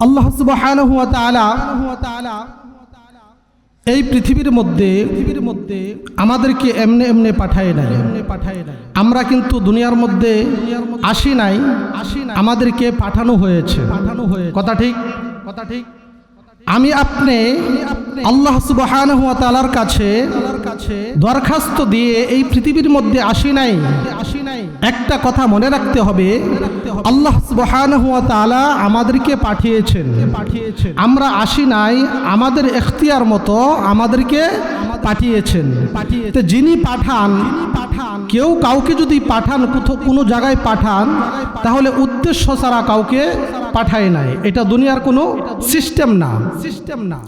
আল্লাহ এই পৃথিবীর মধ্যে পৃথিবীর মধ্যে আমাদেরকে এমনে এমনে পাঠায় নাই। এমনে পাঠায় নাই আমরা কিন্তু দুনিয়ার মধ্যে আসি নাই আসি নাই আমাদেরকে পাঠানো হয়েছে। পাঠানো হয়েছে কথা ঠিক? কথা ঠিক আমি আপনি আল্লাহ তাআলার কাছে কাছে দরখাস্ত দিয়ে এই পৃথিবীর মধ্যে আসি নাই। আসি একটা কথা মনে রাখতে হবে, আল্লাহ তাআলা আমাদেরকে পাঠিয়েছেন। পাঠিয়েছেন আমরা আসি নাই, আমাদের এখতিয়ার মতো আমাদেরকে পাঠিয়েছেন। পাঠিয়ে যিনি পাঠান পাঠান কেউ কাউকে যদি পাঠান, কোথাও কোনো জায়গায় পাঠান, তাহলে উদ্দেশ্য ছাড়া কাউকে পাঠায় নাই। এটা দুনিয়ার কোনো সিস্টেম না সিস্টেম না।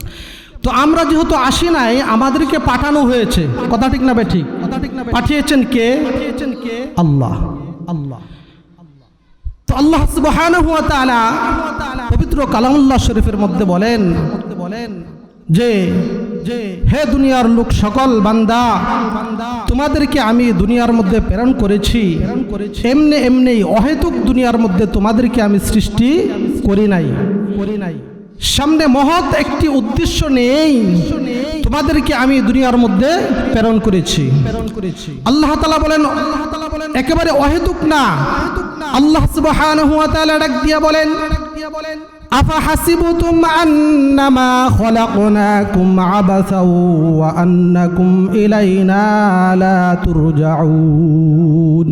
তো আমরা যেহেতু আসি নাই, আমাদেরকে পাঠানো হয়েছে। কথা ঠিক না ঠিক? কথা ঠিক না পাঠিয়েছেন কে? পাঠিয়েছেন কে? আল্লাহ। আল্লাহ। তো আল্লাহ তাআলা পবিত্র কালামুল্লাহ শরীফের মধ্যে বলেন বলেন যে যে, হে দুনিয়ার লোক, সকল বান্দা, তোমাদেরকে আমি দুনিয়ার মধ্যে প্রেরণ করেছি। এমনি এমনি অহেতুক দুনিয়ার মধ্যে তোমাদেরকে আমি সৃষ্টি করি নাই। করি নাই। সামনে মহৎ একটি উদ্দেশ্য নেই তোমাদেরকে আমি দুনিয়ার মধ্যে প্রেরণ করেছি প্রেরণ করেছি আল্লাহ তাআলা বলেন আল্লাহ তাআলা বলেন একেবারে অহেতুক না আল্লাহ সুবহানাহু ওয়া তাআলা ডাক দিয়া বলেন বলেন أفحسبتم أنما خلقناكم عبثا وأنكم إلينا لا ترجعون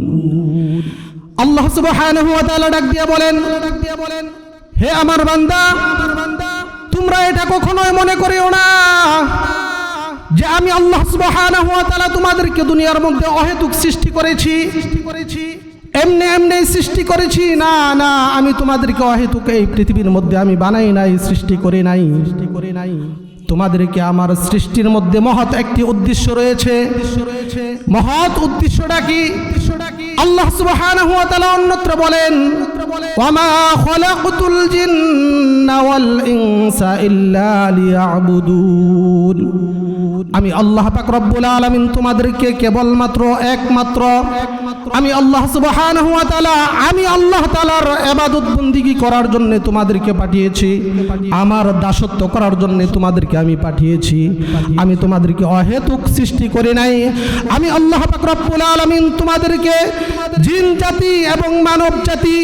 আল্লাহ সুবহানাহু ওয়া তাআলা ডাক দিয়া বলেন ডাক দিয়া বলেন হে আমার বান্দা, তোমরা এটা কখনোই মনে করিও না যে আমি আল্লাহ তাআলা তোমাদেরকে দুনিয়ার মধ্যে অহেতুক সৃষ্টি করেছি। সৃষ্টি করেছি এমনি এমনি সৃষ্টি করেছি। না না, আমি তোমাদেরকে অহেতুক এই পৃথিবীর মধ্যে আমি বানাই নাই, সৃষ্টি করে নাই। সৃষ্টি করে নাই তোমাদেরকে আমার সৃষ্টির মধ্যে মহৎ একটি উদ্দেশ্য রয়েছে। মহৎ উদ্দেশ্যটা কি? আল্লাহ তাআলা অন্যত্র বলেন আমি আল্লাহ পাক রব্বুল আলামিন তোমাদেরকে কেবলমাত্র একমাত্র আমি আল্লাহ সুবহানাহু ওয়া তাআলা, আমি আল্লাহ তাআলার ইবাদত বন্দিগি করার জন্য তোমাদেরকে পাঠিয়েছি। আমার দাসত্ব করার জন্য তোমাদেরকে আমি পাঠিয়েছি। আমি তোমাদেরকে অহেতুক সৃষ্টি করে নাই। আমি আল্লাহ পাক রব্বুল আলামিন তোমাদেরকে জিন জাতি এবং মানব জাতি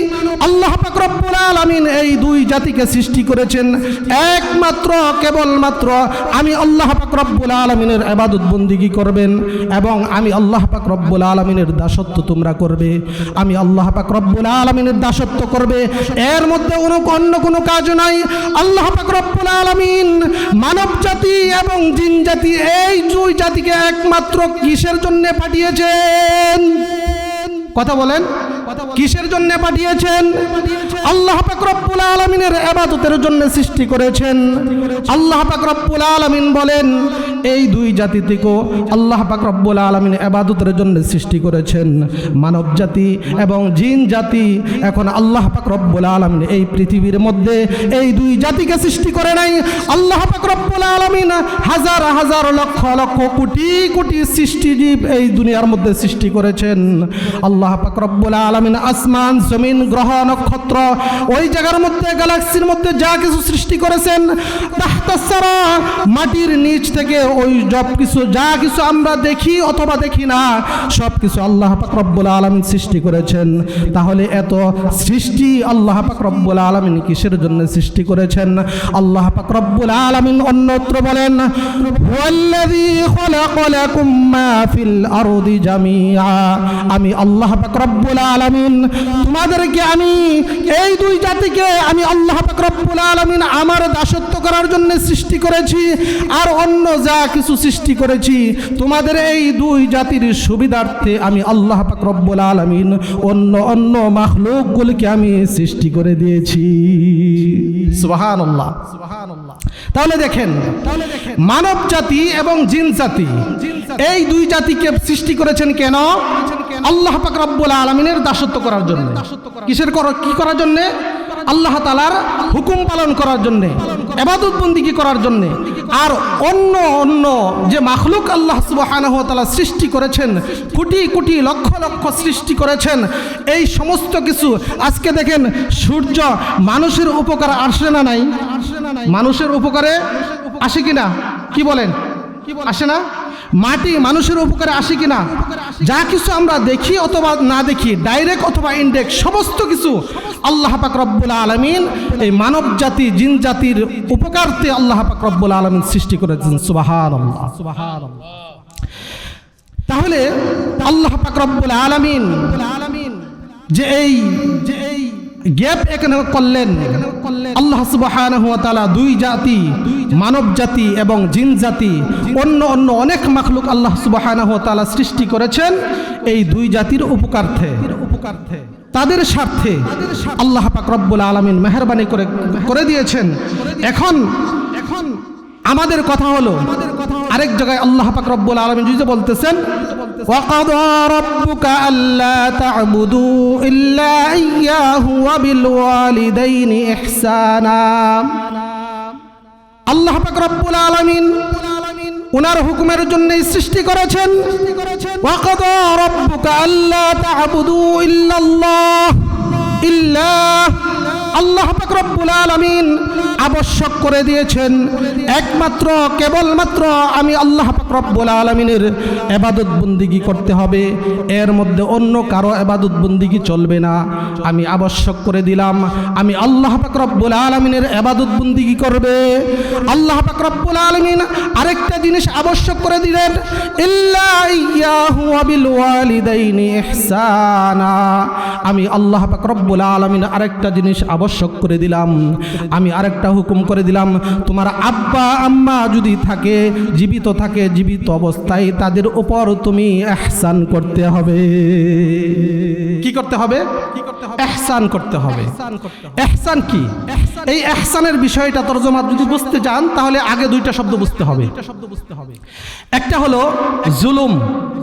আল্লাহ পাক রব্বুল আলামিন এই দুই জাতিকে সৃষ্টি করেছেন। একমাত্র, কেবলমাত্র আমি আল্লাহ পাক রব্বুল আলামিনের ইবাদত বন্দিগি করবেন এবং আমি আল্লাহ পাক রব্বুল আলামিনের দাসত্ব তোমরা করবে। আমি আল্লাহ পাক রব্বুল আলামিনের দাসত্ব করবে। এর মধ্যে কোনো অন্য কোনো কাজ নাই। আল্লাহ পাক রব্বুল আলামিন মানব জাতি এবং জিন জাতি এই দুই জাতিকে একমাত্র কিসের জন্য পাঠিয়েছেন? কথা বলেন। কিসের জন্য পাঠিয়েছেন? আল্লাহ রব্বুল আলামিনের ইবাদতের জন্য সৃষ্টি করেছেন। আল্লাহ রব্বুল আলামিন বলেন এই দুই জাতি থেকেও আল্লাহ পাক রব্বুল আলামিন ইবাদতের জন্য সৃষ্টি করেছেন। মানব জাতি এবং জিন জাতি এখন আল্লাহ পাক রব্বুল আলামিন এই পৃথিবীর মধ্যে এই দুই জাতিকে সৃষ্টি করে নাই। আল্লাহ পাক রব্বুল আলামিন হাজার হাজার লক্ষ লক্ষ কোটি কোটি সৃষ্টিজীব এই দুনিয়ার মধ্যে সৃষ্টি করেছেন। আল্লাহ পাক রব্বুল আলামিন আসমান, জমিন, গ্রহ, নক্ষত্র, ওই জায়গার মধ্যে, গ্যালাক্সির মধ্যে যা কিছু সৃষ্টি করেছেন তাহতাসারা মাটির নিচ থেকে ওই সব কিছু যা কিছু আমরা দেখি অথবা দেখি না সব কিছু আল্লাহ পাক রব্বুল আলামিন সৃষ্টি করেছেন। তাহলে এত সৃষ্টি আল্লাহ পাক রব্বুল আলামিন কিসের জন্য সৃষ্টি করেছেন? আল্লাহ পাক রব্বুল আলামিন অন্যত্র বলেন আমি আল্লাহ পাক রব্বুল আলামিন। তোমাদেরকে আমি এই দুই জাতিকে আমি আল্লাহ রব্বুল আলামিন আমার দাসত্ব করার জন্য সৃষ্টি করেছি আর অন্য যা কিছু সৃষ্টি করেছি। তোমাদের এই দুই জাতির সুবিধার্থে আমি আল্লাহ রব্বুল আলামিন অন্য অন্য মাখলুকগুলিকে আমি সৃষ্টি করে দিয়েছি। তাহলে দেখেন তাহলে দেখেন, মানব জাতি এবং জিন জাতি, এই দুই জাতিকে সৃষ্টি করেছেন কেন? আল্লাহ পাক রব্বুল আলামিনের দাসত্ব করার জন্য। কিসের কর, কি করার জন্য? আল্লাহ তালার হুকুম পালন করার জন্যে এবাদত বন্দিগি করার জন্যে। আর অন্য অন্য যে মাখলুক আল্লাহ সুবহানাহু ওয়া তাআলা সৃষ্টি করেছেন, কোটি কোটি লক্ষ লক্ষ সৃষ্টি করেছেন, এই সমস্ত কিছু আজকে দেখেন সূর্য মানুষের উপকার আসে না নাই? মানুষের উপকারে আসে কিনা? কি বলেন? আসে না? মাটি মানুষের উপকারে আসে কিনা? যা কিছু আমরা দেখি অথবা না দেখি ডাইরেক্ট অথবা ইনডেক্ট সমস্ত কিছু আল্লাহ পাক রব্বুল আলমিন এই মানব জাতি, জিন জাতির উপকারতে আল্লাহ পাক রব্বুল আলমিন সৃষ্টি করেছেন। সুবাহান সুবাহান তাহলে আল্লাহ পাক রব্বুল আলমিন যে এই যে গ্যাপ এখানে করলেন। আল্লাহ সুবহানাহু ওয়া দুই জাতি, মানব জাতি এবং জিন জাতি, অন্য অন্য অনেক মাখলুক আল্লাহ সুবহানাহু ওয়া সৃষ্টি করেছেন এই দুই জাতির উপকার্থে উপকার্থে। তাদের স্বার্থে আল্লাহ পাক রব্বুল আলামিন মেহরবানি করে করে দিয়েছেন। এখন এখন আমাদের কথা হলো আরেক জায়গায় আল্লাহ পাক রব্বুল আলামিন যদি বলতেছেন وقضى ربك ألا تعبدوا إلا إياه وبالوالدين إحسانا আল্লাহ পাক রব্বুল আলামিন উনার হুকুমের জন্যই সৃষ্টি করেছেন ওয়াকাদা রাব্বুকা আল্লা তা'বুদু ইল্লাল্লাহ ইল্লা আল্লাহ রব্বুল আলামিন আবশ্যক করে দিয়েছেন। একমাত্র, কেবলমাত্র আমি আল্লাহ রব্বুল আলামিনের এবাদত বন্দিগি করতে হবে। এর মধ্যে অন্য কারও এবাদত বন্দিগি চলবে না। আমি আবশ্যক করে দিলাম, আমি আল্লাহ রব্বুল আলামিনের এবাদত বন্দিগি করবে। আল্লাহ রব্বুল আলামিন আরেকটা জিনিস আবশ্যক করে দিলেন আমি আল্লাহ রব্বুল আলামিন আরেকটা জিনিস আবশ্যক করে দিলাম। আমি আরেকটা হুকুম করে দিলাম। তোমার আব্বা, আম্মা যদি থাকে, জীবিত থাকে, জীবিত অবস্থায়, তাদের উপর তুমি এহসান করতে হবে। কি করতে হবে? এহসান করতে হবে। এহসান কি? এই এহসানের বিষয়টা তর্জমা যদি বুঝতে চান তাহলে আগে দুইটা শব্দ বুঝতে হবে। একটা হলো জুলুম।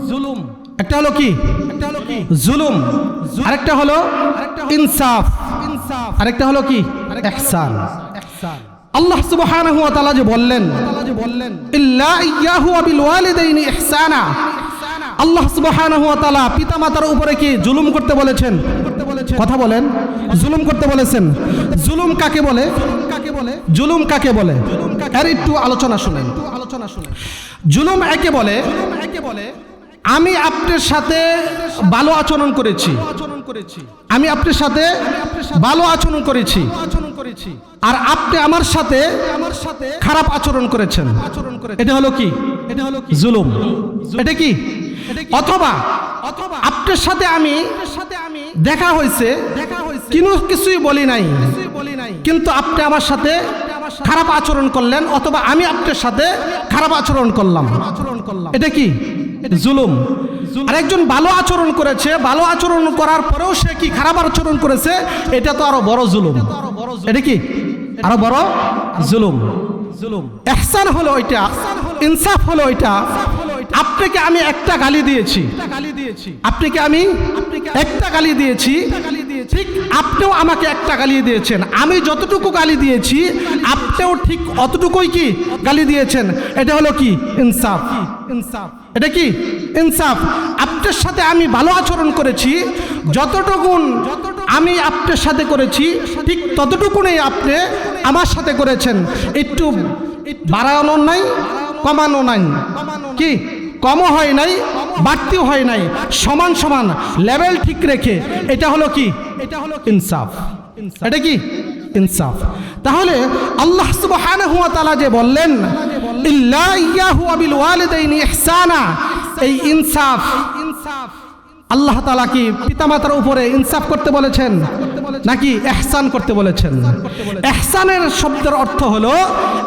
জুলুম। একটা হলো কি? একটা হলো কি? জুলুম। আরেকটা হলো ইনসাফ। ইনসাফ। আরেকটা হলো কি? ইহসান আল্লাহ সুবহানাহু ওয়া তাআলা যে বললেন ইল্লা ইয়াহু বিল ওয়ালিদাইনি ইহসানা। আল্লাহ সুবহানাহু ওয়া তাআলা পিতামাতার উপরে কি জুলুম করতে বলেছেন? কথা বলেন। জুলুম করতে বলেছেন। জুলুম কাকে বলে? কাকে বলে? জুলুম কাকে বলে? এর একটু আলোচনা শুনেন। আলোচনা শুনেন। জুলুম একে বলে একে বলে আমি আপনার সাথে ভালো আচরণ করেছি। আমি আপনার সাথে ভালো আচরণ করেছি। আর আপনি আমার সাথে আমার সাথে খারাপ আচরণ করেছেন। এটা হলো কি? এটা হলো জুলুম। এটা কি? অথবা অথবা আপনার সাথে আমি সাথে আমি দেখা হয়েছে। দেখা হয়েছে কিন্তু কিছুই বলি নাই। বলি নাই কিন্তু আপনি আমার সাথে খারাপ আচরণ করলেন অথবা আমি আপনার সাথে খারাপ আচরণ করলাম আচরণ করলাম। এটা কি? জুলুম। আর একজন ভালো আচরণ করেছে ভালো আচরণ করার পরেও সে কি খারাপ আচরণ করেছে এটা তো আরও বড় জুলুম। এটা কি? আরও বড় জুলুম। জুলুম। এহসান হলো ওইটা ইনসাফ হলো ওইটা। আপনাকে আমি একটা গালি দিয়েছি। গালি দিয়েছি। আপনাকে আমি একটা গালি দিয়েছি। ঠিক আপনিও আমাকে একটা গালি দিয়েছেন। আমি যতটুকু গালি দিয়েছি আপনিও ঠিক অতটুকুই কি গালি দিয়েছেন? এটা হলো কি? ইনসাফ। ইনসাফ। এটা কি? ইনসাফ। আপনার সাথে আমি ভালো আচরণ করেছি, যতটুকুন আমি আপনার সাথে করেছি, ঠিক ততটুকুনই আপনি আমার সাথে করেছেন। একটু বাড়ানো নাই, কমানো নাই। কি? কমও হয় নাই, বাড়তিও হয় নাই। সমান সমান লেভেল ঠিক রেখে, এটা হলো কি? এটা হলো ইনসাফ। এটা কি? ইনসাফ। তাহলে আল্লাহ সুবহানাহু হুয়া তালা যে বললেন ইহসানা এই ইনসাফ ইনসাফ আল্লাহ তালা কি পিতামাতার উপরে ইনসাফ করতে বলেছেন, নাকি এহসান করতে বলেছেন? এহসানের শব্দের অর্থ হলো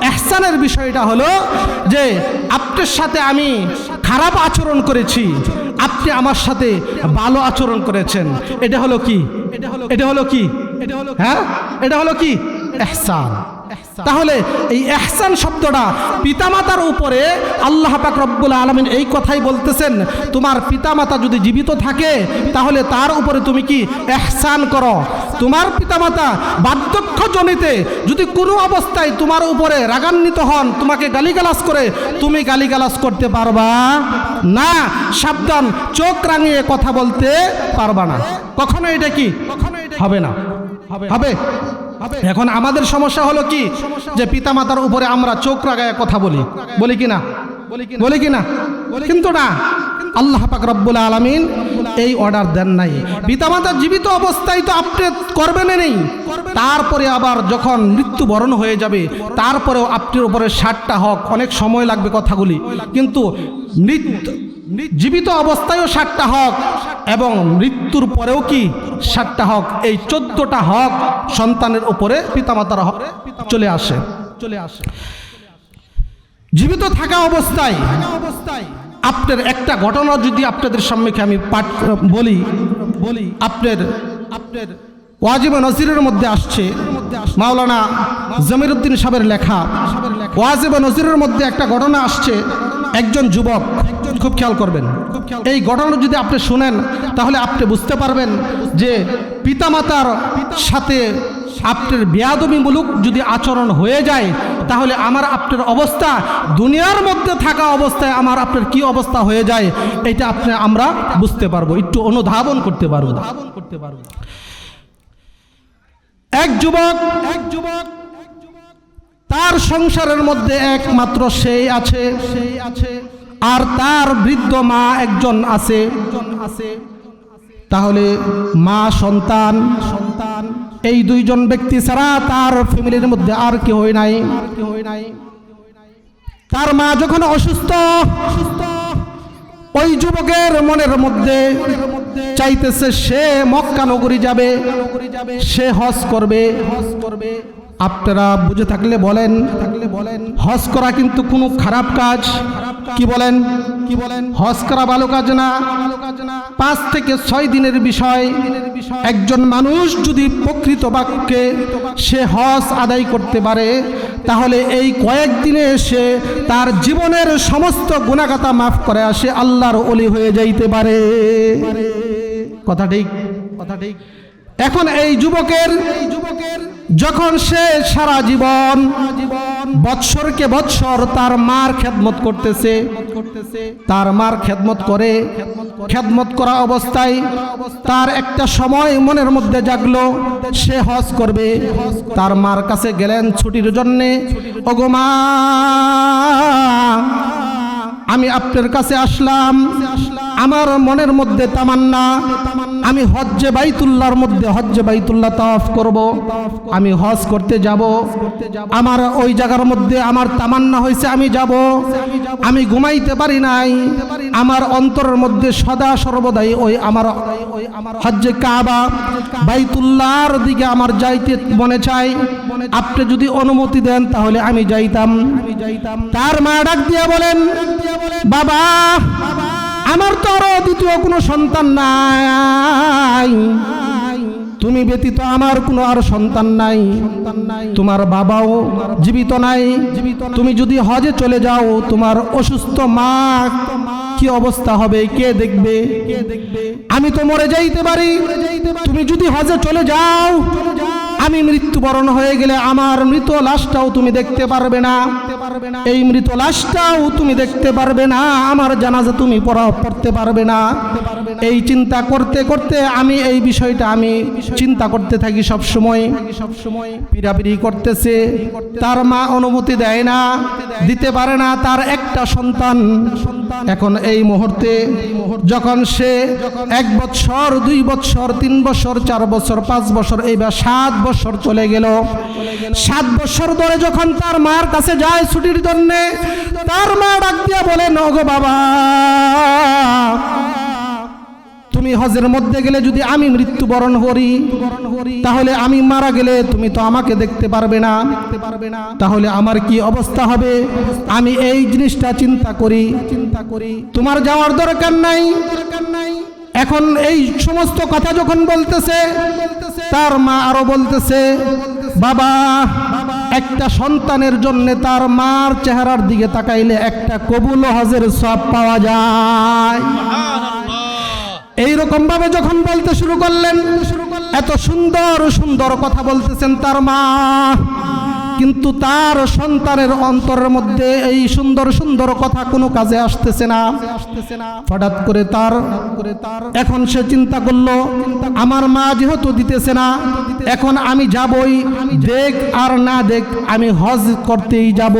এহসানের বিষয়টা হলো যে আপনার সাথে আমি খারাপ আচরণ করেছি, আপনি আমার সাথে ভালো আচরণ করেছেন। এটা হলো কি? এটা হলো কি? হ্যাঁ? এটা হলো কি? এহসান। তাহলে এই এহসান শব্দটা পিতামাতার উপরে আল্লাহ পাক রব্বুল আলমিন এই কথাই বলতেছেন তোমার পিতামাতা যদি জীবিত থাকে তাহলে তার উপরে তুমি কি এহসান করো? তোমার পিতামাতা বার্ধক্য জনিতে যদি কোনো অবস্থায় তোমার উপরে রাগান্বিত হন তোমাকে গালিগালাজ করে তুমি গালিগালাজ করতে পারবা না। সাবধান চোখ রাঙিয়ে কথা বলতে পারবা না। কখনো এটা কি? হবে না। হবে এখন আমাদের সমস্যা হলো কি? যে পিতামাতার উপরে আমরা চোখ রাগায় কথা বলি। বলি কি না বলি কি না কিন্তু না। আল্লাহ পাক রব্বুল আলামিন এই অর্ডার দেন নাই। পিতামাতা জীবিত অবস্থায় তো আপনি করবেন নেই। তারপরে আবার যখন মৃত্যুবরণ হয়ে যাবে তারপরেও আপনার উপরে ষাটটা হক অনেক সময় লাগবে কথাগুলি। কিন্তু মৃত্যু জীবিত অবস্থায়ও ষাটটা হক এবং মৃত্যুর পরেও কি ষাটটা হক? এই চোদ্দটা হক সন্তানের উপরে পিতামাতার হক চলে আসে চলে আসে। জীবিত থাকা অবস্থায় অবস্থায় আপনার একটা ঘটনা যদি আপনাদের সম্মুখে আমি পাঠ বলি বলি, আপনার আপনার ওয়াজিব নজিরের মধ্যে আসছে। মাওলানা জমির উদ্দিন সাহেবের লেখা। ওয়াজিব নজিরের মধ্যে একটা ঘটনা আসছে, একজন যুবক খুব খেয়াল করবেন। এই ঘটনা যদি আপনি শুনেন, তাহলে আপনি বুঝতে পারবেন যে পিতামাতার সাথে আপনার বেয়াদবিমূলক যদি আচরণ হয়ে যায়, তাহলে আমার আপনার অবস্থা, দুনিয়ার মধ্যে থাকা অবস্থায় আমার আপনার কি অবস্থা হয়ে যায়, এটা আপনি, আমরা বুঝতে পারব, একটু অনুধাবন করতে পারব ধাবন করতে পারব। এক যুবক এক যুবক, তার সংসারের মধ্যে একমাত্র সেই আছে সেই আছে। আর তার বৃদ্ধ মা একজন আছে, তাহলে মা, সন্তান সন্তান এই দুইজন ব্যক্তি ছাড়া তার ফ্যামিলির মধ্যে আর কেউ নাই আর কেউ নাই। তার মা যখন অসুস্থ অসুস্থ ওই যুবকের মনের মধ্যে চাইতেছে সে মক্কা নগরী যাবে, সে হজ করবে হজ করবে। আপনারা বুঝে থাকলে বলেন। থাকলে বলেন হজ করা কিন্তু কোনো খারাপ কাজ। কি বলেন? কি বলেন হজ করা ভালো কাজ না। পাঁচ থেকে ছয় দিনের বিষয়। একজন মানুষ যদি প্রকৃত বাক্যে সে হজ আদায় করতে পারে, তাহলে এই কয়েকদিনে এসে তার জীবনের সমস্ত গুণাগাতা মাফ করে আসে, আল্লাহর অলি হয়ে যাইতে পারে। কথা ঠিক? কথা ঠিক? এখন এই যুবকের এই যুবকের যখন সে সারা জীবন বৎসরকে বৎসর তার মার খেদমত করতেছে, তার মার খেদমত করে, খেদমত করা অবস্থায় তার একটা সময় মনের মধ্যে জাগলো, সে হজ করবে, তার মার কাছে গেলেন ছুটির জন্যে, ওগো মা, আমি আপনার কাছে আসলাম, আমার মনের মধ্যে তামান্না আমি হজ্জে বাইতুল্লাহর মধ্যে হজ্জে বাইতুল্লাহ তাওয়াফ করব। আমি হজ করতে যাব। আমার ওই জায়গার মধ্যে আমার তামান্না হয়েছে আমি যাব। আমি ঘুমাইতে পারি নাই। আমার অন্তরের মধ্যে সদা সর্বদাই ওই আমার হজ্জে কাবা বাইতুল্লাহর দিকে আমার যাইতে মনে চাই আপনি যদি অনুমতি দেন তাহলে আমি যাইতাম। তার মা ডাক দিয়ে বলেন, বাবা আমার তো আরও দ্বিতীয় কোনো সন্তান নাই। তুমি ব্যতীত আমার কোনো আর সন্তান নাই। তোমার বাবাও জীবিত নাই। তুমি যদি হজে চলে যাও, তোমার অসুস্থ মা কি অবস্থা হবে? কে দেখবে? আমি তো মরে যাইতে পারি। তুমি যদি হজে চলে যাও আমি মৃত্যুবরণ হয়ে গেলে আমার মৃত লাশটাও তুমি দেখতে পারবে না। এই মৃত লাশটাও তুমি দেখতে পারবে না। আমার জানাজা তুমি পড়া পড়তে পারবে না। এই চিন্তা করতে করতে আমি এই বিষয়টা আমি চিন্তা করতে থাকি সব সময় সব সময় পিড়াপিড়ি করতেছে। তার মা অনুমতি দেয় না, দিতে পারে না তার একটা সন্তান। এখন এই মুহূর্তে যখন সে এক বছর, দুই বছর, তিন বছর, চার বছর, পাঁচ বছর, এইবার সাত বছর চলে গেল। সাত বছর ধরে যখন তার মার কাছে যায় ছুটির জন্যে, তার মা ডাক দিয়া বলে, নগো বাবা, তুমি হজের মধ্যে গেলে যদি আমি মৃত্যুবরণ করি, তাহলে আমি মারা গেলে তুমি তো আমাকে দেখতে পারবে না। তাহলে আমার কি অবস্থা হবে? আমি এই জিনিসটা চিন্তা করি। চিন্তা করি তোমার যাওয়ার দরকার নাই দরকার নাই। এখন এই সমস্ত কথা যখন বলতেছে, তার মা আরও বলতেছে, বাবা, একটা সন্তানের জন্য তার মার চেহারার দিকে তাকাইলে একটা কবুল হজের সব পাওয়া যায়। এইরকম ভাবে যখন বলতে শুরু করলেন, এত সুন্দর সুন্দর কথা বলতেছেন তার মা। কিন্তু তার সন্তানের অন্তরের মধ্যে এই সুন্দর সুন্দর কথা কোনো কাজে আসতেছে না। হঠাৎ করে তার করে তার এখন সে চিন্তা করল, আমার মা যেহেতু দিতেছে না, এখন আমি যাবই, দেখ আর না দেখ, আমি হজ করতেই যাব।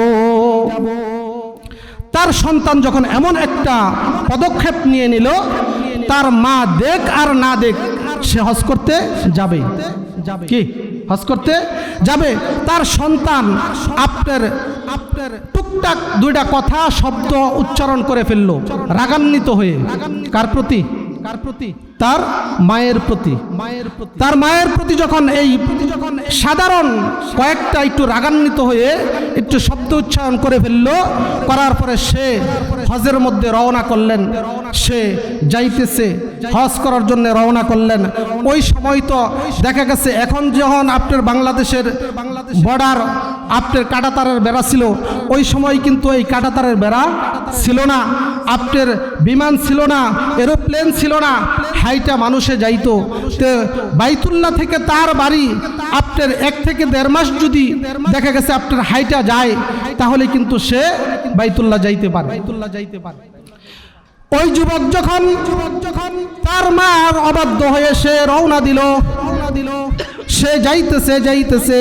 তার সন্তান যখন এমন একটা পদক্ষেপ নিয়ে নিল, তার মা দেখ আর না দেখ, সে হজ করতে যাবে যাবে। কি? হজ করতে যাবে। তার সন্তান আপনার আপনার টুকটাক দুইটা কথা, শব্দ উচ্চারণ করে ফেলল, রাগান্বিত হয়ে। কার প্রতি? কার প্রতি? তার মায়ের প্রতি মায়ের প্রতি। তার মায়ের প্রতি যখন এই সাধারণ কয়েকটা একটু রাগান্বিত হয়ে একটু শব্দ উচ্চারণ করে ফেলল। করার পরে সে হজের মধ্যে রওনা করলেন। সে যাইতেছে, হজ করার জন্য রওনা করলেন। ওই সময় তো দেখা গেছে, এখন যখন আপনার বাংলাদেশের বর্ডার আপনার কাটাতারের বেড়া ছিল। ওই সময় কিন্তু এই কাটাতারের বেড়া ছিল না। আপনার বিমান ছিল না, এরোপ্লেন ছিল না। হাইটা মানুষে যাইতো। তো বাইতুল্লাহ থেকে তার বাড়ি আপনার এক থেকে দেড় মাস যদি দেখা গেছে আপনার হাইটা যায়, তাহলে কিন্তু সে বাইতুল্লাহ যাইতে পারে। বাইতুল্লাহ যাইতে পারে ওই যুবক যখন যুবক যখন তার মার অবাধ্য হয়ে সে রওনা দিল রওনা দিল। সে যাইতেছে যাইতেছে।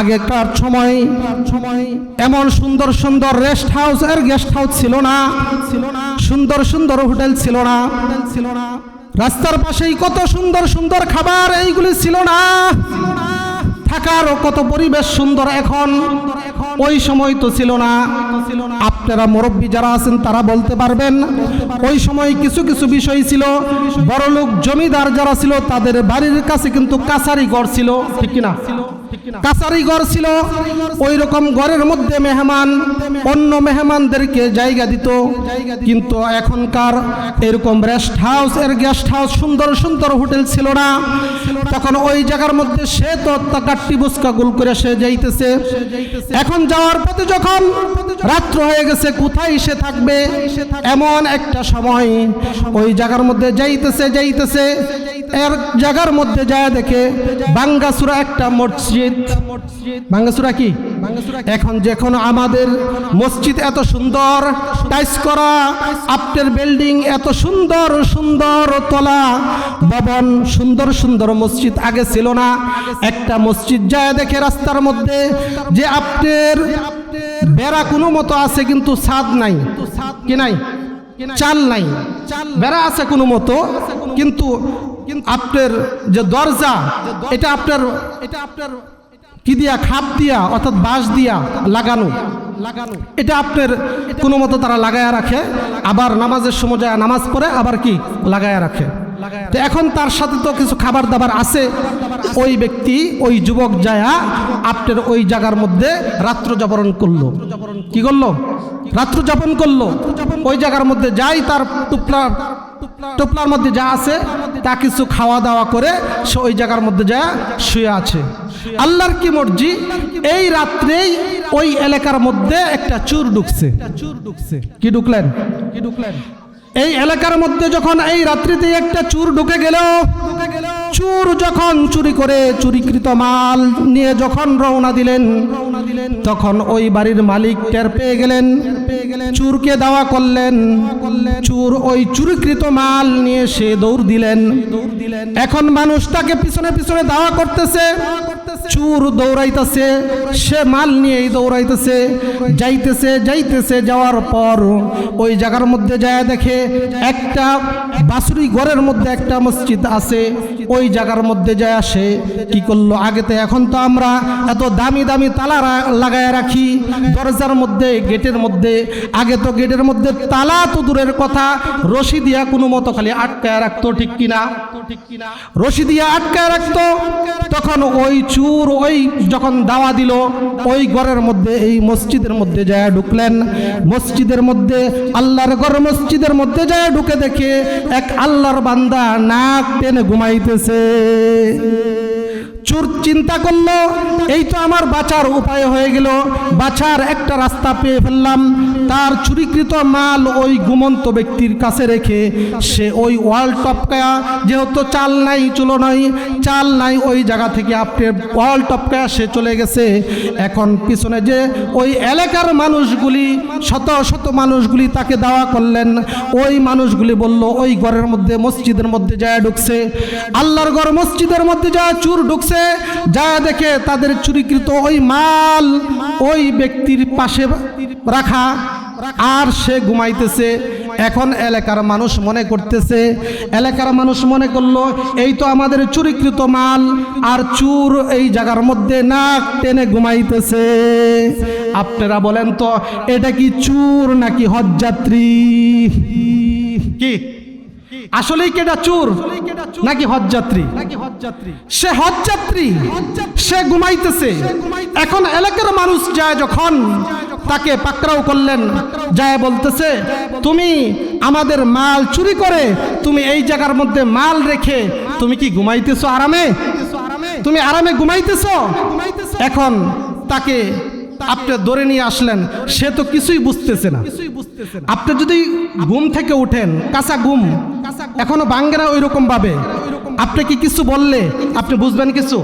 আগেকার সময়? এমন সুন্দর সুন্দর রেস্ট হাউস আর গেস্ট হাউস ছিল না। সুন্দর সুন্দর হোটেল ছিল না হোটেল ছিল না। রাস্তার পাশেই কত সুন্দর সুন্দর খাবার এইগুলি ছিল না। থাকার কত পরিবেশ সুন্দর এখন? ওই সময় তো ছিল না। আপনারা মুরব্বী যারা আছেন, তারা বলতে পারবেন, ওই সময় কিছু কিছু বিষয় ছিল। বড়লোক জমিদার যারা ছিল, তাদের বাড়ির কাছে কিন্তু কাছারি গড় ছিল, ঠিক কিনা? কাছারি ঘর ছিল। ওই রকম ঘরের মধ্যে মেহমান, অন্য মেহমানদেরকে জায়গা দিত। কিন্তু এখনকার এরকম রেস্ট হাউস এর গেস্ট হাউস সুন্দর সুন্দর হোটেল ছিল না। তখন ওই জায়গার মধ্যে সে তো কাট্টি বুসকা গুল করে সে যাইতেছে। এখন যাওয়ার পথে যখন রাত্র হয়ে গেছে, কোথায় সে থাকবে? এমন একটা সময় ওই জায়গার মধ্যে যাইতেছে যাইতেছে। এর জায়গার মধ্যে যায় দেখে বাঙ্গাসুরা একটা মসজিদ বাঙ্গাসুরা কি? এখন যখন আমাদের মসজিদ এত সুন্দর, টাইস করা আপনার বিল্ডিং এত সুন্দর সুন্দর তলা ভবন সুন্দর সুন্দর মসজিদ আগে ছিল না। একটা মসজিদ যায় দেখে রাস্তার মধ্যে যে আপনার বেড়া কোনো মতো আছে কিন্তু ছাদ নাই। কি নাই? চাল নাই। বেড়া আছে কোনো মতো, কিন্তু আপনার যে দরজা, এটা আপনার এটা আপনার কি দিয়া? খাপ দিয়া, অর্থাৎ বাঁশ দিয়া লাগানো। লাগানো এটা আপনার কোনো মতো তারা লাগায়া রাখে। আবার নামাজের সময় যায় নামাজ পড়ে, আবার কি? লাগায়া রাখে। তো এখন তার সাথে তো কিছু খাবার দাবার আছে। ওই ব্যক্তি ওই যুবক যায়া আপনার ওই জায়গার মধ্যে রাত্র যাপন করল। কি করল? রাত্র যাপন করল। ওই জায়গার মধ্যে যাই তার টুপলা টোপলার মধ্যে যা আছে তা কিছু খাওয়া দাওয়া করে সে ওই জায়গার মধ্যে যা শুয়ে আছে। আল্লাহর কি মর্জি? এই রাত্রেই ওই এলাকার মধ্যে একটা চুর ঢুকছে। চুর ঢুকছে। কি ঢুকলেন? কি ঢুকলেন? এই এলাকার মধ্যে যখন এই রাত্রিতে একটা চুর ঢুকে গেল, চুর যখন চুরি করে চুরিকৃত মাল নিয়ে যখন রওনা দিলেন, তখন ওই বাড়ির মালিক টের পেয়ে গেলেন। চুরকে দাওয়া করলেন। চুর ওই চুরিকৃত মাল নিয়ে সে দৌড় দিলেন। দৌড় দিলেন এখন মানুষ তাকে পিছনে পিছনে দাওয়া করতেছে। চুর দৌড়াইতেছে, সে মাল নিয়েই দৌড়াইতেছে, যাইতেছে যাইতেছে, যাওয়ার পর ওই জায়গার মধ্যে যায় দেখে একটা বাসুরি ঘরের মধ্যে একটা মসজিদ আছে, ওই জায়গার মধ্যে যায় আসে, কি করল? আগেতে এখন তো আমরা এত দামি দামি তালা লাগায় রাখি, দরজার মধ্যে, গেটের মধ্যে, আগে তো গেটের মধ্যে তালা তো দূরের কথা, রশি দিয়া কোনো মতো খালি আটকায় রাখতো ঠিক কিনা ঠিক কিনা? রশি দিয়া আটকায় রাখতো, তখন ওই চুর ওই যখন দাওয়া দিল, ওই ঘরের মধ্যে, এই মসজিদের মধ্যে যায় ঢুকলেন। মসজিদের মধ্যে, আল্লাহর ঘর মসজিদের মধ্যে যায় ঢুকে দেখে এক আল্লাহর বান্দা নাক টেনে ঘুমাইতেছে। চোর চিন্তা করল, এই তো আমার বাঁচার উপায় হয়ে গেল। বাঁচার একটা রাস্তা পেয়ে ফেললাম। তার চুরিকৃত মাল ওই ঘুমন্ত ব্যক্তির কাছে রেখে সে ওই ওয়াল টপকায়া, যেহেতু চাল নাই, চুলো নাই, চাল নাই, ওই জায়গা থেকে আপনি ওয়াল টপকায়া সে চলে গেছে। এখন পিছনে যে ওই এলাকার মানুষগুলি, শত শত মানুষগুলি তাকে দাওয়া করলেন, ওই মানুষগুলি বলল, ওই ঘরের মধ্যে, মসজিদের মধ্যে যায় ঢুকছে। আল্লাহর ঘর মসজিদের মধ্যে যা চুর ঢুকছে। যা দেখে তাদের চুরিকৃত ওই মাল ওই ব্যক্তির পাশে রাখা। আর সে ঘুমাইতেছে। এখন এলাকার মানুষ মনে করতেছে, এলাকার মানুষ মনে করল, এই তো আমাদের চুরিকৃত মাল, আর চুর এই জায়গার মধ্যে নাক টেনে ঘুমাইতেছে। আপনারা বলেন তো, এটা কি চুর নাকি হজযাত্রী কি? আসলেই কেটা চোর? নাকি হজযাত্রী? সে হজযাত্রী। সে ঘুমাইতেছে। এখন এলাকার মানুষ যায় যখন তাকে পাকড়াও করলেন, যায় বলতেছে, তুমি আমাদের মাল চুরি করে তুমি এই জায়গার মধ্যে মাল রেখে তুমি কি ঘুমাইতেছো আরামে? তুমি আরামে ঘুমাইতেছো? এখন তাকে আপনি ধরে নিয়ে আসলেন সে তো কিছুই বুঝতেছে না। আপনি যদি ঘুম থেকে উঠেন কাঁচা ঘুম এখনও বাঙ্গেরা ওই রকম ভাবে আপনি কি কিছু বললে? আপনি বুঝবেন কিছু?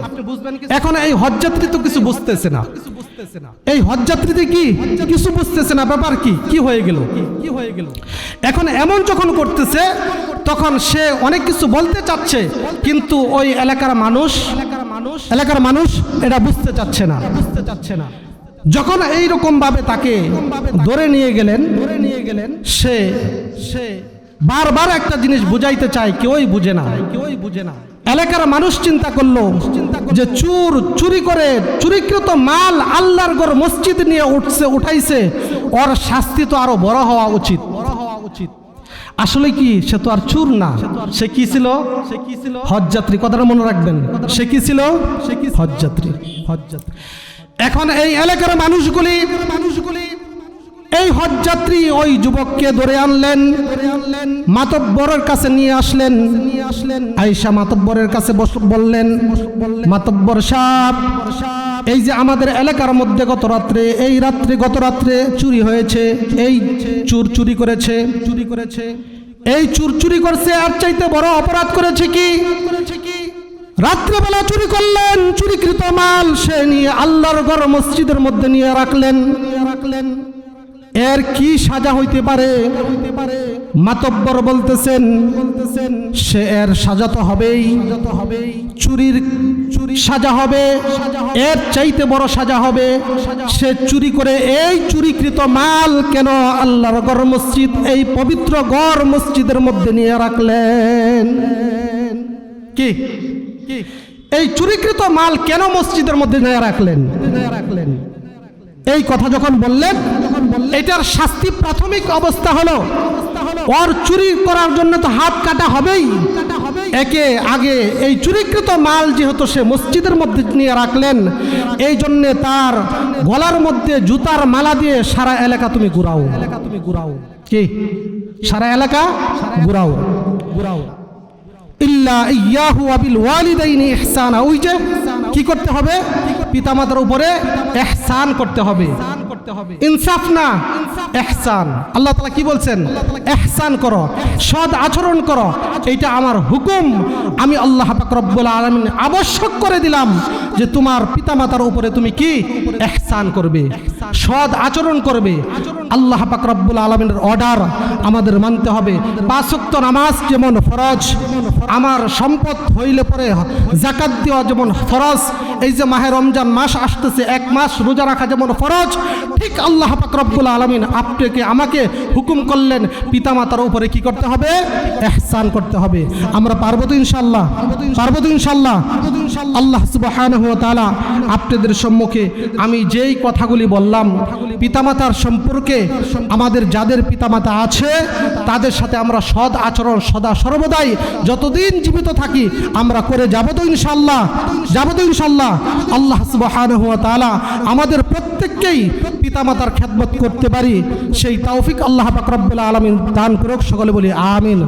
এখন এই হজযাত্রী তো কিছু বুঝতেছে না। এই হজযাত্রীতে কি কিছু বুঝতেছে না? ব্যাপার কি? কি হয়ে গেল? কি হয়ে গেল? এখন এমন যখন করতেছে তখন সে অনেক কিছু বলতে চাচ্ছে কিন্তু ওই এলাকার মানুষ এলাকার মানুষ এলাকার মানুষ এটা বুঝতে চাচ্ছে না। বুঝতে চাচ্ছে না। যখন এই ভাবে তাকে ধরে নিয়ে গেলেন ধরে নিয়ে গেলেন সে সে বারবার একটা জিনিস বুঝাইতে চায়, কেউই বুঝে না। কেউই বুঝে না এলাকার মানুষ চিন্তা করল যে চুর, চুরি করে চুরিকৃত মাল আল্লাহর গড় মসজিদ নিয়ে উঠছে, উঠাইছে। ওর শাস্তি তো আরও বড় হওয়া উচিত। বড় হওয়া উচিত আসলে কি, সে তো আর চুর না। সে কি ছিল? সে কি ছিল হজযাত্রী কথাটা মনে রাখবেন। সে কি ছিল? সে কি হজযাত্রী হজযাত্রী এখন এই এলাকার মানুষগুলি মানুষগুলি, এই হজযাত্রী ওই যুবককে ধরে আনলেন, মাতব্বরের কাছে নিয়ে আসলেন। নিয়ে আসলেন মাতব্বরের কাছে বললেন, মাতব্বর সাপ এই যে আমাদের এলাকার মধ্যে গত রাত্রে, এই রাত্রে গত রাত্রে চুরি হয়েছে, এই চুর চুরি করেছে চুরি করেছে এই চুর চুরি করছে আর চাইতে বড় অপরাধ করেছে কি? রাত্রেবেলা চুরি করলেন, চুরিকৃত মাল সে নিয়ে আল্লাহর ঘর মসজিদের মধ্যে নিয়ে রাখলেন। রাখলেন এর কি সাজা হইতে পারে? হইতে পারে মাতব্বর বলতেছেন বলতেছেন সে এর সাজা তো হবেই। তো হবেই চুরির চুরি সাজা হবে, এর চাইতে বড় সাজা হবে। সে চুরি করে এই চুরিকৃত মাল কেন আল্লাহর গড় মসজিদ, এই পবিত্র গড় মসজিদের মধ্যে নিয়ে রাখলেন? কি? এই চুরিকৃত মাল কেন মসজিদের মধ্যে নিয়ে রাখলেন? রাখলেন এই কথা যখন বললেন, এটার শাস্তি প্রাথমিক অবস্থা হলো, ওর চুরি করার জন্য তো হাত কাটা হবেই। একে আগে এই চুরিকৃত মাল যেহেতু সে মসজিদের মধ্যে নিয়ে রাখলেন, এই জন্য তার গলার মধ্যে জুতার মালা দিয়ে সারা এলাকা তুমি ঘুরাও এলাকা তুমি ঘুরাও। কি? সারা এলাকা ঘুরাও। ঘুরাও। ইল্লা ইয়াহু আবিল ওয়ালিদাইনি ইহসানা ওই যে কি করতে হবে? পিতামাতার উপরে ইহসান করতে হবে। ইনসাফ না ইহসান আল্লাহ তাআলা কি বলছেন? ইহসান করো, সৎ আচরণ করো। এইটা আমার হুকুম। আমি আল্লাহ পাক রব্বুল আলামিন আবশ্যক করে দিলাম যে তোমার পিতামাতার উপরে তুমি কি? ইহসান করবে, সৎ আচরণ করবে। আল্লাহ পাক রব্বুল আলামিনের অর্ডার আমাদের মানতে হবে। পাঁচ ওয়াক্ত নামাজ যেমন ফরজ, আমার সম্পদ হইলে পরে জাকাত দেওয়া যেমন ফরজ, এই যে মাহে রমজান মাস আসতেছে, এক মাস রোজা রাখা যেমন ফরজ, ঠিক আল্লাহ পাক রব্বুল আলামিন আপনাকে আমাকে হুকুম করলেন, পিতামাতার উপরে কি করতে হবে? এহসান করতে হবে। আমরা পারব তো ইনশাল্লাহ পারব তো ইনশাল্লাহ আল্লাহ সুবহানাহু ওয়া তাআলা আপনাদের সম্মুখে আমি যেই কথাগুলি বললাম, পিতামাতার সম্পর্কে আমাদের যাদের পিতামাতা আছে, তাদের সাথে আমরা সৎ আচরণ সদা সর্বদাই, যতদিন জীবিত থাকি, আমরা করে যাব তো ইনশাল্লাহ যাব তো ইনশাল্লাহ আল্লাহ সুবহানাহু ওয়া তালা আমাদের প্রত্যেককেই পিতামাতার খেদমত করতে পারি। সেই তৌফিক আল্লাহ পাক আলমিন আলামিন দান করুক, সকলে বলি আমিন।